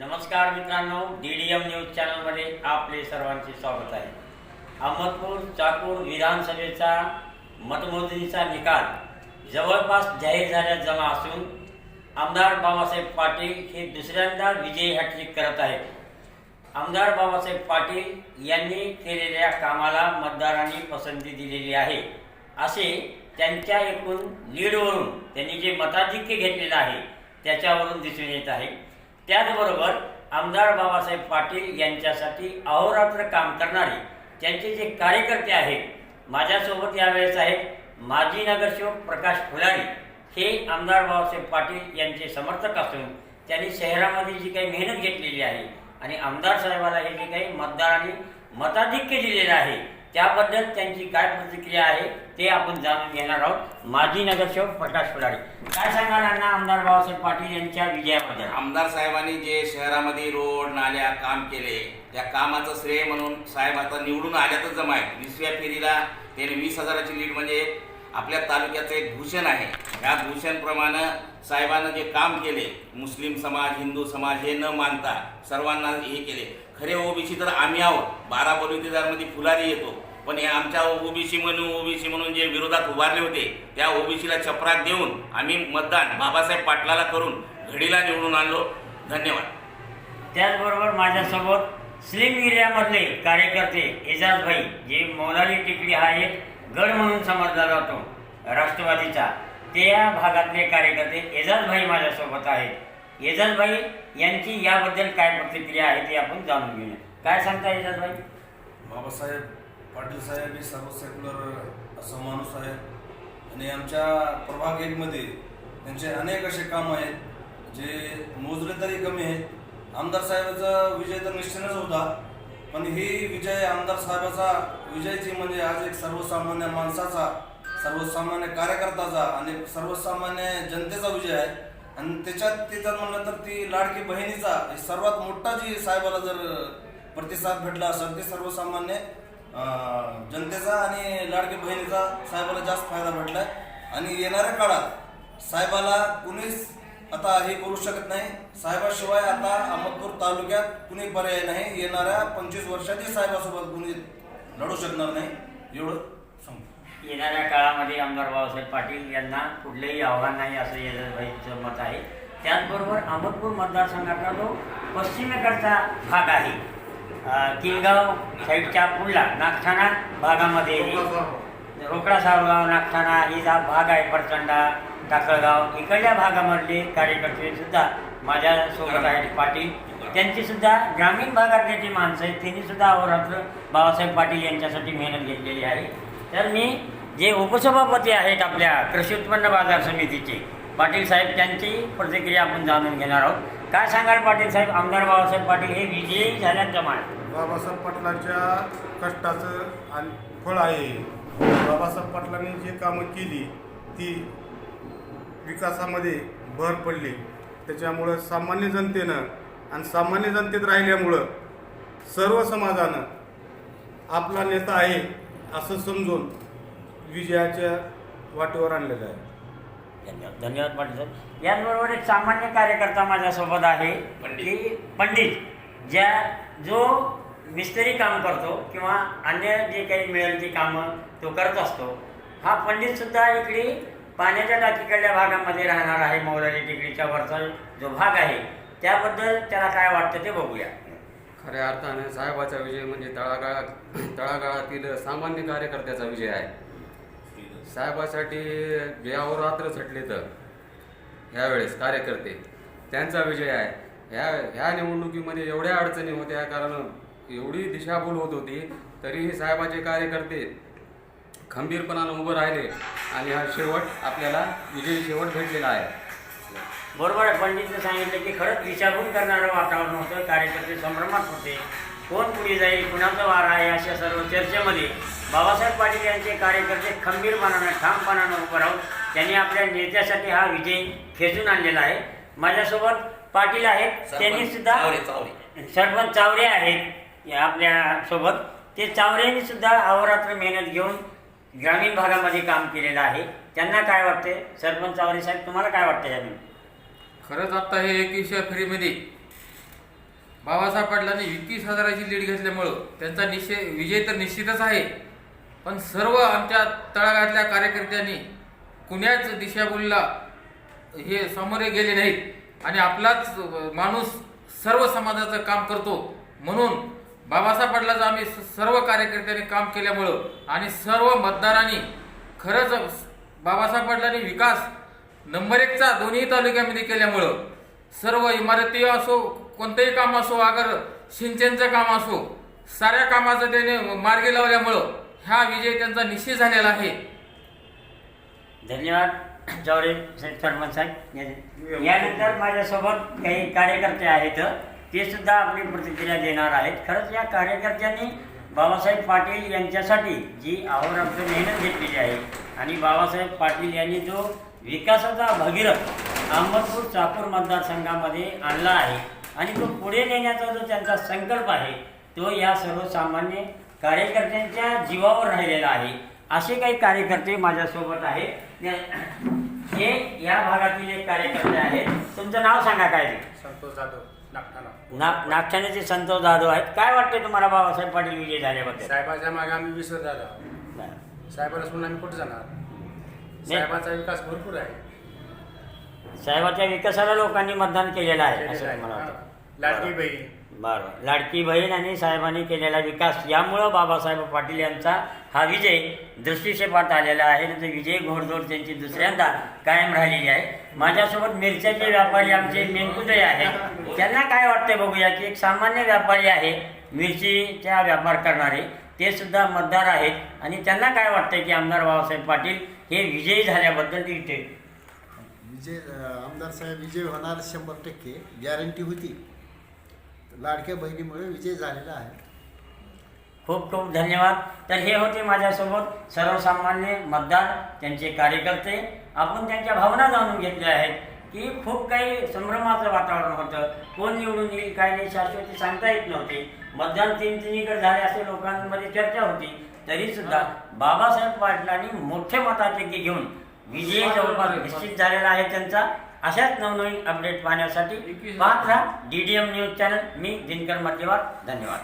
नमस्कार मित्रांनो D D M news चॅनलमध्ये आपले सर्वांचे स्वागत आहे. अहमदपूर चाकूर विधानसभेचा मतमोजणीचा निकाल जवळपास जाहीर झाल्यात जमा असून आमदार बाबासाहेब पाटील हे दुसऱ्यांदा विजयी हॅट्रिक करत आहेत. आमदार बाबासाहेब पाटील यांनी केलेल्या कामाला मतदारांनी पसंती दिलेली आहे. असे त्यांच्या एकूण लीडवरून त्यांनी जे मताधिक्य घेतलेलं आहे त्याच्यावरून दिसून येत आहे. त्याचबरोबर आमदार बाबासाहेब पाटील यांच्यासाठी अहोरात्र काम करणारे त्यांचे जे कार्यकर्ते आहेत माझ्यासोबत यावेळेस आहेत माजी नगरसेवक प्रकाश फुलारी. हे आमदार बाबासाहेब पाटील यांचे समर्थक असून त्यांनी शहरामध्ये जी काही मेहनत घेतलेली आहे आणि आमदार साहेबाला हे जे काही मतदारांनी मताधिक्य दिलेलं आहे त्याबद्दल त्यांची काय प्रतिक्रिया आहे ते आपण जाणून घेणार आहोत. माजी नगरसेवक प्रकाश फुलारी. काय सांगाल अण्णा आमदार बाबासाहेब पाटील यांच्या विजयाबद्दल? आमदार साहेबांनी जे शहरामध्ये रोड नाल्या काम केले त्या कामाचं श्रेय म्हणून साहेब आता निवडून आल्यातच जमा आहे वीसव्या फेरीला त्याने वीस हजाराची लीड म्हणजे आपल्या तालुक्याचं एक भूषण आहे. ह्या भूषणप्रमाणे साहेबांना जे काम केले मुस्लिम समाज हिंदू समाज हे न मानता सर्वांना हे केले. खरे ओबीसी तर आम्ही आहोत. बारा बलुतेदारमध्ये फुलारी येतो. पण हे आमच्या ओबीसी म्हणून ओबीसी म्हणून जे विरोधात उभारले होते त्या ओबीसीला चपराक देऊन आम्ही मतदान बाबासाहेब पाटलाला करून घडीला निवडून आणलो. धन्यवाद. त्याचबरोबर माझ्यासोबत स्लिम एरियामधले कार्यकर्ते एजाज भाई जे मौलाली टिकली हा एक गड म्हणून समजला जातो राष्ट्रवादीचा. त्या भागातले कार्यकर्ते एजाज भाई माझ्यासोबत आहेत. एजाज भाई यांची याबद्दल काय प्रतिक्रिया आहे ते आपण जाणून घेऊया. काय सांगता एजाज भाई बाबासाहेब पाटील साहेब हे सर्व सेक्युलर असा माणूस आहे आणि आमच्या प्रभाग एकमध्ये त्यांचे अनेक असे काम आहेत जे मोजले तरी कमी आहेत. आमदार साहेबाचा विजय तर निश्चितच होता पण ही विजय आमदार साहेबाचा विजयची म्हणजे आज एक सर्वसामान्य माणसाचा सर्वसामान्य कार्यकर्त्याचा आणि सर्वसामान्य जनतेचा विजय आहे. आणि त्याच्यात त्याच्यात म्हणलं तर ती लाडकी बहिणीचा सर्वात मोठा जी साहेबाला जर प्रतिसाद भेटला असेल ते सर्वसामान्य जनतेचा आणि लाडके बहिणीचा साहेबाला जास्त फायदा भेटलाय. आणि येणाऱ्या काळात साहेबाला कुणीच आता हे करू शकत नाही. साहेबाशिवाय आता अहमदपूर तालुक्यात कुणी पर्याय नाही. येणाऱ्या पंचवीस वर्षातही साहेबासोबत कुणी लढू शकणार नाही. एवढं सांगतो येणाऱ्या काळामध्ये आमदार बाबासाहेब पाटील यांना कुठलेही आव्हान नाही असं एजाज मत आहे. त्याचबरोबर अहमदपूर मतदारसंघाचा जो पश्चिमेकडचा भाग आहे किनगाव साईडच्या पुढला नागठाणा भागामध्ये रोकडा सावगाव नागठाणा ही जा भाग आहे परचंडा. टाकळगाव इकडल्या भागामधले कार्यकर्ते सुद्धा माझ्यासोबत आहेत पाटील. त्यांची सुद्धा ग्रामीण भागातले जी माणसं आहेत त्यांनी सुद्धा अहोरात्र बाबासाहेब पाटील यांच्यासाठी मेहनत घेतलेली आहे. तर मी जे उपसभापती आहेत आपल्या कृषी उत्पन्न बाजार समितीचे पाटील साहेब त्यांची प्रतिक्रिया आपण जाणून घेणार आहोत. काय सांगाल पाटील साहेब? आमदार बाबासाहेब पाटील हे विजयी झाल्यात जमाल बाबासाहेब पाटलांच्या कष्टाचं आणि फळ आहे. बाबासाहेब पाटलांनी जे कामं केली ती विकासामध्ये भर पडली. त्याच्यामुळं सामान्य जनतेनं आणि सामान्य जनतेत राहिल्यामुळं सर्व समाजानं आपला नेता आहे असं समजून विजयाच्या वाटेवर आणलेलं आहे. धन्यवाद. धन्यवाद पाटील साहेब. याचबरोबर एक सामान्य कार्यकर्ता माझ्यासोबत आहे. की पंडित ज्या जो मिस्त्री काम करतो किंवा अन्य जे काही मिळेल ती कामं तो करत असतो हा पंडित सुद्धा इकडे पाण्याच्या टाकीकडल्या भागामध्ये राहणार आहे मौलाली टेकडीच्या वरचा जो भाग आहे त्याबद्दल त्याला काय वाटतं ते बघूया. खऱ्या अर्थाने साहेबाचा विजय म्हणजे तळागाळात तळागाळातील सामान्य कार्यकर्त्याचा विजय आहे. साहेबासाठी जे अहोरात्र झटले तर. ह्यावेळेस कार्यकर्ते. त्यांचा विजय आहे. ह्या ह्या निवडणुकीमध्ये एवढ्या अडचणी होत्या कारण एवढी दिशाभूल होत होती तरीही साहेबाचे कार्यकर्ते खंबीरपणानं उभं राहिले आणि हा शेवट आपल्याला विजयी शेवट भेटलेला आहे. बरोबर आहे. पंडितने सांगितलं की खरंच विचारून करणारं वातावरण होतं. कार्यकर्ते संभ्रमात होते. कोण पुढे जाईल कुणाचा वार आहे अशा सर्व चर्चेमध्ये बाबासाहेब पाटील यांचे कार्यकर्ते खंबीरपणानं ठामपणानं उभं राहून त्यांनी आपल्या नेत्यासाठी हा विजय खेचून आणलेला आहे. माझ्यासोबत पाटील आहेत त्यांनी सुद्धा सरपंच चावरे आहेत या आपल्यासोबत ते चावरेंनी सुद्धा अहोरात्र मेहनत घेऊन ग्रामीण भागामध्ये काम केलेलं आहे. त्यांना काय वाटते सरपंच चावरे साहेब तुम्हाला काय वाटतं याने खरंच आता हे एकविसच्या फेरीमध्ये बाबासाहेब पाटलांनी एकवीस हजाराची लीड घेतल्यामुळं त्यांचा निश्चय विजय तर निश्चितच आहे. पण सर्व आमच्या तळागाळातल्या कार्यकर्त्यांनी कुण्याच दिशाभूलला हे सामोरे गेले नाहीत. आणि आपलाच माणूस सर्व समाजाचं काम करतो. म्हणून बाबासाहेब पाटलाचं आम्ही स- सर्व कार्यकर्त्यांनी काम केल्यामुळं आणि सर्व मतदारांनी खरंच बाबासाहेब पाटलांनी विकास नंबर एकचा दोन्ही तालुक्यामध्ये केल्यामुळं सर्व इमारती असो कोणतंही काम असो अगर सिंचनचं काम असो साऱ्या कामाचं त्याने मार्गी लावल्यामुळं हा विजय त्यांचा निश्चित झालेला आहे. धन्यवाद चौरे सरपंच साहेब. यानंतर माझ्यासोबत काही कार्यकर्ते आहेत. ते सुद्धा आपली प्रतिक्रिया देणार आहेत. खरंच या कार्यकर्त्यांनी बाबासाहेब पाटील यांच्यासाठी जी अहोरात्र मेहनत घेतलेली आहे आणि बाबासाहेब पाटील यांनी जो विकासाचा भगीरथ अहमदपूर चाकूर मतदारसंघामध्ये आणला आहे आणि तो पुढे नेण्याचा जो त्यांचा संकल्प आहे तो या सर्वसामान्य कार्यकर्त्यांच्या जीवावर राहिलेला आहे. असे काही कार्यकर्ते माझ्यासोबत आहेत. हे या भागातील एक कार्यकर्ते आहेत. तुमचं नाव सांगा काय? ते संतोष जाधव नागठाणा. ना नागठाण्याचे संतोष जाधव आहेत. काय वाटते तुम्हाला बाबासाहेब पाटील विजय झाल्याबद्दल? साहेबाच्या मागे आम्ही विसर झाला साहेबाला सोडून आम्ही कुठे जाणार? साहेबाचा विकास भरपूर आहे. साहेबाच्या विकासाला लोकांनी मतदान केलेलं आहे असं. मला. वाटतं? लाडकी बहीण. बरं लाडकी बहीण आणि साहेबांनी केलेला विकास यामुळं बाबासाहेब पाटील यांचा हा विजय दृष्टीक्षेपात आलेला आहे. आणि तो विजय घोडदौड त्यांची दुसऱ्यांदा कायम राहिलेली आहे. माझ्यासोबत मिरच्याचे व्यापारी आमचे मेनकुदे आहेत. त्यांना काय वाटतंय बघूया की एक सामान्य व्यापारी आहे मिरचीचा व्यापार करणारे ते सुद्धा मतदार आहेत. आणि त्यांना काय वाटतंय की आमदार बाबासाहेब पाटील हे विजयी झाल्याबद्दल इथे विजय आमदार साहेब विजय होणार शंभर टक्के. गॅरंटी होती. लाडक्या बहिणीमुळे विजय झालेला आहे. खूप खूप धन्यवाद. तर हे होते माझ्यासोबत सर्वसामान्य मतदार त्यांचे कार्यकर्ते. आपण त्यांच्या भावना जाणून घेतल्या आहेत की खूप काही संभ्रमाचं वातावरण होतं. कोण निवडून येईल काय नाही शाश्वती सांगता येत नव्हते. मतदान तीन तिन्हीकडे झाले असे लोकांमध्ये चर्चा होती. तरी सुद्धा बाबासाहेब पाटलांनी मोठ्या मतापैकी घेऊन विजयी जवळपास निश्चित झालेला आहे त्यांचा. अशाच नवनवीन अपडेट पाहण्यासाठी पाहत राहा. D D M news channel मी दिनकर मध्यवार धन्यवाद.